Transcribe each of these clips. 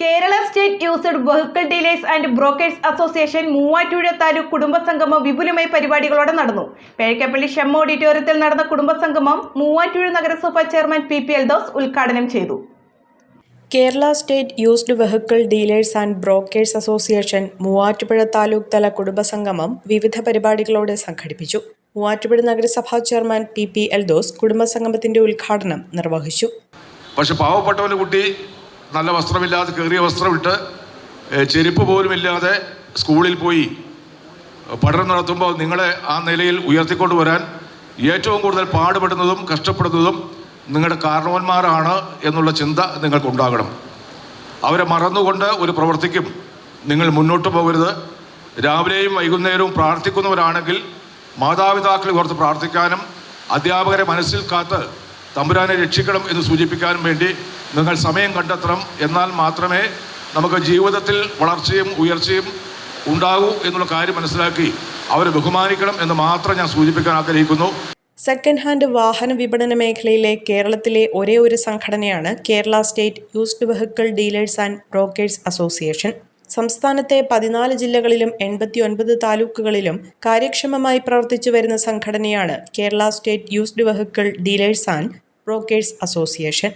Kerala State Used Vehicle Dealers and Brokers Association Muvattupuzha taluk കുടുംബസംഗമം വിപുലമായ പരിപാടികളോടെ നടന്നു. പേഴക്കപ്പള്ളി ഷെമ്മ ഓഡിറ്റോറിയത്തിൽ നടന്ന കുടുംബസംഗമം മൂവാറ്റുപുഴ നഗരസഭ ചെയർമാൻ പി പി എൽദോസ് ഉദ്ഘാടനം ചെയ്തു. Kerala State Used Vehicle Dealers and Brokers Association Muvattupuzha taluk തല കുടുംബസംഗമം വിവിധ പരിപാടികളോടെ സംഘടിപ്പിച്ചു. മൂവാറ്റുപുഴ നഗരസഭാ ചെയർമാൻ പി പി എൽദോസ് കുടുംബസംഗമത്തിന്റെ ഉദ്ഘാടനം നിർവഹിച്ചു. പക്ഷെ പാവപ്പെട്ടവന് കുട്ടി നല്ല വസ്ത്രമില്ലാതെ കയറിയ വസ്ത്രമിട്ട് ചെരുപ്പ് പോലും ഇല്ലാതെ സ്കൂളിൽ പോയി പഠനം നടത്തുമ്പോൾ നിങ്ങളെ ആ നിലയിൽ ഉയർത്തിക്കൊണ്ടുവരാൻ ഏറ്റവും കൂടുതൽ പാടുപെടുന്നതും കഷ്ടപ്പെടുന്നതും നിങ്ങളുടെ കാരണവന്മാരാണ് എന്നുള്ള ചിന്ത നിങ്ങൾക്കുണ്ടാകണം. അവരെ മറന്നുകൊണ്ട് ഒരു പ്രവൃത്തിക്കും നിങ്ങൾ മുന്നോട്ട് പോകരുത്. രാവിലെയും വൈകുന്നേരവും പ്രാർത്ഥിക്കുന്നവരാണെങ്കിൽ മാതാപിതാക്കളെ ഓർത്ത് പ്രാർത്ഥിക്കാനും അധ്യാപകരെ മനസ്സിൽ കാത്ത് തമ്പുരാനെ രക്ഷിക്കണം എന്ന് സൂചിപ്പിക്കാനും വേണ്ടി നിങ്ങൾ സമയം കണ്ടെത്തണം എന്നാൽ മാത്രമേ നമുക്ക് ജീവിതത്തിൽ വളർച്ചയും ഉയർച്ചയും ഉണ്ടാകൂ എന്നുള്ള കാര്യം മനസ്സിലാക്കി അവരെ ബഹുമാനിക്കണം എന്ന് മാത്രം ഞാൻ സൂചിപ്പിക്കാൻ ആഗ്രഹിക്കുന്നു. സെക്കൻഡ് ഹാൻഡ് വാഹന വിപണന മേഖലയിലെ കേരളത്തിലെ ഒരേ ഒരു സംഘടനയാണ് Kerala State Used Vehicle Dealers and Brokers Association. സംസ്ഥാനത്തെ പതിനാല് ജില്ലകളിലും എൺപത്തി ഒൻപത് താലൂക്കുകളിലും കാര്യക്ഷമമായി പ്രവർത്തിച്ചു വരുന്ന സംഘടനയാണ് Kerala State Used Vehicle Dealers and Brokers Association.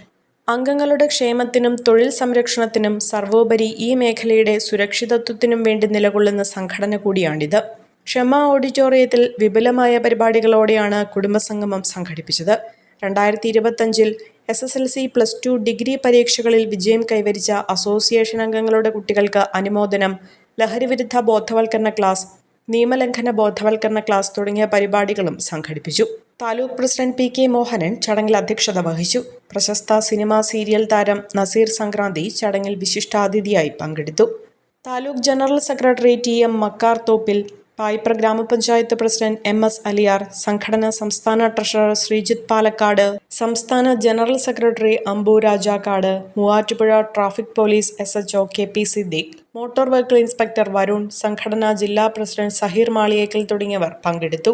അംഗങ്ങളുടെ ക്ഷേമത്തിനും തൊഴിൽ സംരക്ഷണത്തിനും സർവോപരി ഈ മേഖലയുടെ സുരക്ഷിതത്വത്തിനും വേണ്ടി നിലകൊള്ളുന്ന സംഘടന കൂടിയാണിത്. ക്ഷമ ഓഡിറ്റോറിയത്തിൽ വിപുലമായ പരിപാടികളോടെയാണ് കുടുംബസംഗമം സംഘടിപ്പിച്ചത്. രണ്ടായിരത്തി ഇരുപത്തഞ്ചിൽ S S L C plus two degree പരീക്ഷകളിൽ വിജയം കൈവരിച്ച അസോസിയേഷൻ അംഗങ്ങളുടെ കുട്ടികൾക്ക് അനുമോദനം ലഹരിവിരുദ്ധ ബോധവൽക്കരണ ക്ലാസ് നിയമലംഘന ബോധവൽക്കരണ ക്ലാസ് തുടങ്ങിയ പരിപാടികളും സംഘടിപ്പിച്ചു. Taluk president P K Mohanan ചടങ്ങിൽ അധ്യക്ഷത വഹിച്ചു. പ്രശസ്ത സിനിമാ സീരിയൽ താരം നസീർ സംക്രാന്തി ചടങ്ങിൽ വിശിഷ്ടാതിഥിയായി പങ്കെടുത്തു. Taluk general secretary T M Makkar Thoppil Paipra ഗ്രാമപഞ്ചായത്ത് പ്രസിഡന്റ് എം എസ് അലിയാർ സംഘടന സംസ്ഥാന ട്രഷറർ ശ്രീജിത്ത് പാലക്കാട് സംസ്ഥാന general secretary Ambu Rajakkad Muvattupuzha traffic police S HO K P Siddique motor vehicle inspector Varun സംഘടനാ ജില്ലാ പ്രസിഡന്റ് സഹീർ മാളിയേക്കൽ തുടങ്ങിയവർ പങ്കെടുത്തു.